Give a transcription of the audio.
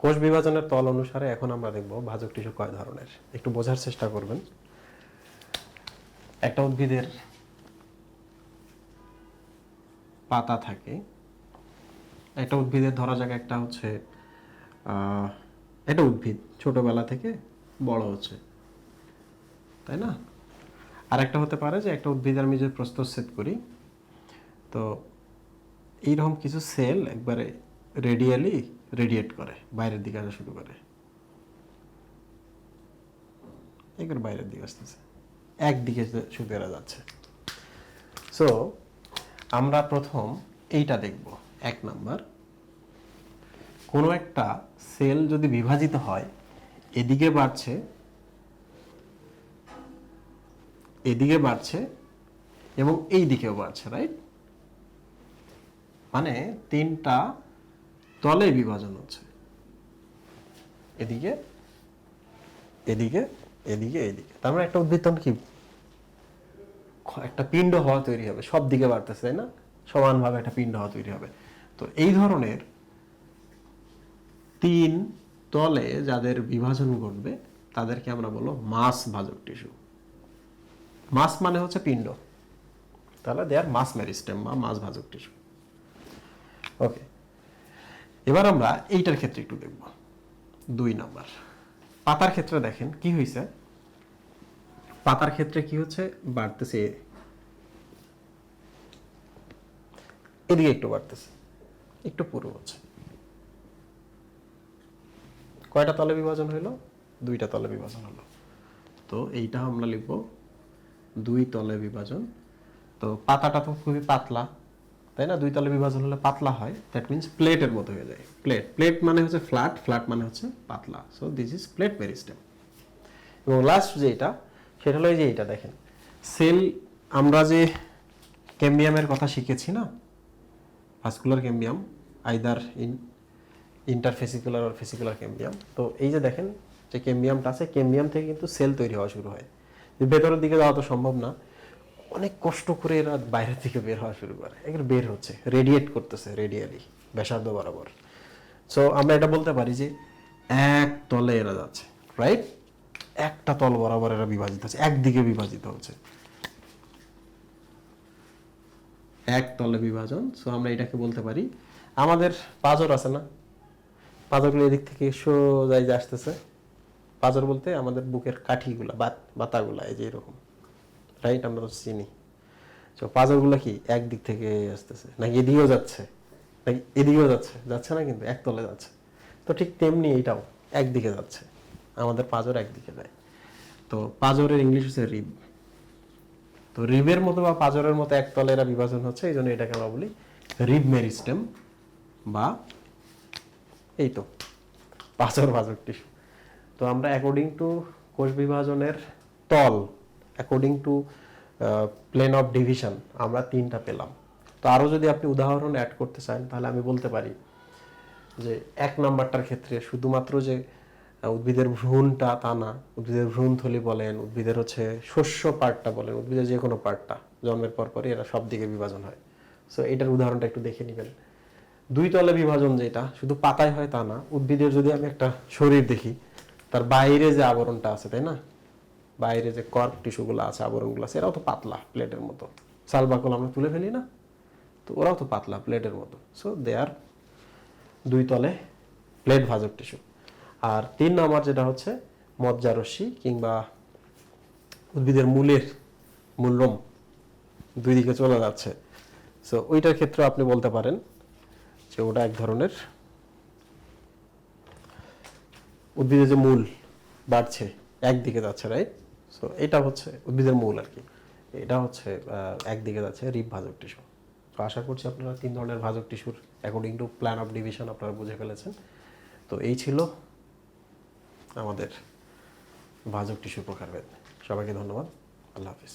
কোষ বিভাজনের তল অনুসারে এখন আমরা দেখব ভাজক টিস্যু কয় ধরনের। একটু বোঝার চেষ্টা করবেন। একটা উদ্ভিদের পাতা থাকে, একটা উদ্ভিদের ধরা যাক, একটা হচ্ছে এটা উদ্ভিদ, ছোটবেলা থেকে বড় হচ্ছে, তাই না? আর একটা হতে পারে যে একটা উদ্ভিদ আমি যদি প্রস্তচ্ছেদ করি, তো এইরকম কিছু সেল একবারে রেডিয়ালি রেডিয়েট করে, বাইরের দিকে আসা শুরু করে। একবার বাইরের দিকে আসতেছে। একদিকে শুধু এরা যাচ্ছে। সো আমরা প্রথম এইটা দেখব, এক নাম্বার। কোনো একটা সেল যদি বিভাজিত হয়, এদিকে বাড়ছে এদিকে বাড়ছে এবং এই দিকেও বাড়ছে রাইট মানে তিনটা তলে বিভাজন হচ্ছে। এদিকে এদিকে এদিকে এদিকে। তার মানে একটা উদ্ভিদ তখন কি? একটা পিণ্ড হওয়া তৈরি হবে, সব দিকে বাড়তেছে, তাই না? সমানভাবে একটা পিণ্ড হওয়া তৈরি হবে। তো এই ধরনের তিন তলে যাদের বিভাজন ঘটবে, তাদেরকে আমরা বলব মাস ভাজক টিস্যু। মাস মানে হচ্ছে পিণ্ড। তাহলে দেয়ার মাস মেরিস্টেম বা মাস ভাজক টিস্যু। ওকে এবার আমরা এইটার ক্ষেত্রে একটু দেখব। দুই নাম্বার। পাতার ক্ষেত্রে দেখেন, কি হয়েছে পাতার ক্ষেত্রে কি হচ্ছে? বাড়তেছে। এদিকে একটু বাড়তেছে। একটু পুরো হচ্ছে। কয়টা তলে বিভাজন হলো দুইটা তলে বিভাজন হলো। তো এইটা আমরা লিখব, দুই তলে বিভাজন। তো পাতাটা তো খুবই পাতলা। তাই না? দুই তলে বিভাজন হলে পাতলা হয়। দ্যাট মিনস প্লেটের মতো হয়ে যায়। প্লেট প্লেট মানে হচ্ছে ফ্ল্যাট ফ্ল্যাট মানে হচ্ছে পাতলা। So this is plate meristem এবং লাস্ট যেটা সেটা হলো এই যে এটা দেখেন। সেল আমরা যে ক্যাম্বিয়ামের কথা শিখেছি না? Vascular cambium either in interfascicular R fascicular cambium তো এই যে দেখেন, যে ক্যাম্বিয়ামটা আছে ক্যাম্বিয়াম থেকে কিন্তু সেল তৈরি হওয়া শুরু হয়। যে ভেতরের দিকে যাওয়া তো সম্ভব না। অনেক কষ্ট করে এরা বাইরে থেকে বের হওয়া শুরু করে। এগুলো বের হচ্ছে রেডিয়েট করতেছে রেডিয়ালি ব্যাসার্ধ বরাবর। সো আমরা এটা বলতে পারি যে এক তলে এরা যাচ্ছে রাইট একটা তল বরাবর এরা বিভাজিত হচ্ছে, একদিকে বিভাজিত হচ্ছে। এক তলে বিভাজন সো আমরা এটাকে বলতে পারি। আমাদের পাজর আছে না? পাজরগুলো এদিক থেকে সোজাই যে আসতেছে। পাজর বলতে আমাদের বুকের কাঠিগুলা, বাত বাতাগুলা, এই যে এরকম। রাইট আমরা তো চিনি। তো পাজরগুলো কি একদিক থেকে আসতেছে? নাকি এদিকেও যাচ্ছে? নাকি এদিকেও যাচ্ছে? যাচ্ছে না কিন্তু একতলে যাচ্ছে। তো ঠিক তেমনি এইটাও একদিকে যাচ্ছে। আমাদের পাজর একদিকে যায়। তো পাজরের ইংলিশ হচ্ছে রিব তো রিবের মতো বা পাজরের মতো একতলে এরা বিভাজন হচ্ছে, এই জন্য এটাকে আমরা বলি রিব মেরিস্টেম বা এই তো পাঁচর ভাজক টিস্যু তো আমরা অ্যাকর্ডিং টু কোষ বিভাজনের তল according to plane of division আমরা তিনটা পেলাম। তো আরও যদি আপনি উদাহরণ অ্যাড করতে চান, তাহলে আমি বলতে পারি যে এক নাম্বারটার ক্ষেত্রে শুধুমাত্র যে উদ্ভিদের ভ্রূণটা তা না, উদ্ভিদের ভ্রূণথলি বলেন, উদ্ভিদের হচ্ছে শস্য পার্টটা বলেন, উদ্ভিদের যে কোনো পার্টটা, জন্মের পর পরই এরা সব দিকে বিভাজন হয়। সো এটার উদাহরণটা একটু দেখে নেবেন। দুই তলে বিভাজন যেটা, শুধু পাতায় হয় তা না, উদ্ভিদের যদি আমি একটা শরীর দেখি, তার বাইরে যে আবরণটা আছে, তাই না? বাইরে যে কর্ক টিস্যুগুলো আছে, আবরণগুলো আছে, এরাও তো পাতলা প্লেটের মতো। সালবাকল আমরা তুলে ফেলি না? তো ওরাও তো পাতলা প্লেটের মতো। সো দে আর দুই তলে প্লেট ভাজক টিস্যু আর তিন নম্বর যেটা হচ্ছে মজ্জারস্যি কিংবা উদ্ভিদের মূলের মূলরম দুই দিকে চলে যাচ্ছে। সো ওইটার ক্ষেত্রে আপনি বলতে পারেন যে ওটা এক ধরনের উদ্ভিদের যে মূল বাড়ছে, একদিকে যাচ্ছে রাইট সো এটা হচ্ছে উদ্ভিদের মূল আর কি। এটা হচ্ছে একদিকে যাচ্ছে রিপ ভাজক টিস্যু। তো আশা করছি আপনারা তিন ধরনের ভাজক টিস্যুর according to plan of division আপনারা বুঝে ফেলেছেন। তো এই ছিল আমাদের ভাজক টিস্যু প্রকারভেদ। সবাইকে ধন্যবাদ। আল্লাহ হাফিজ।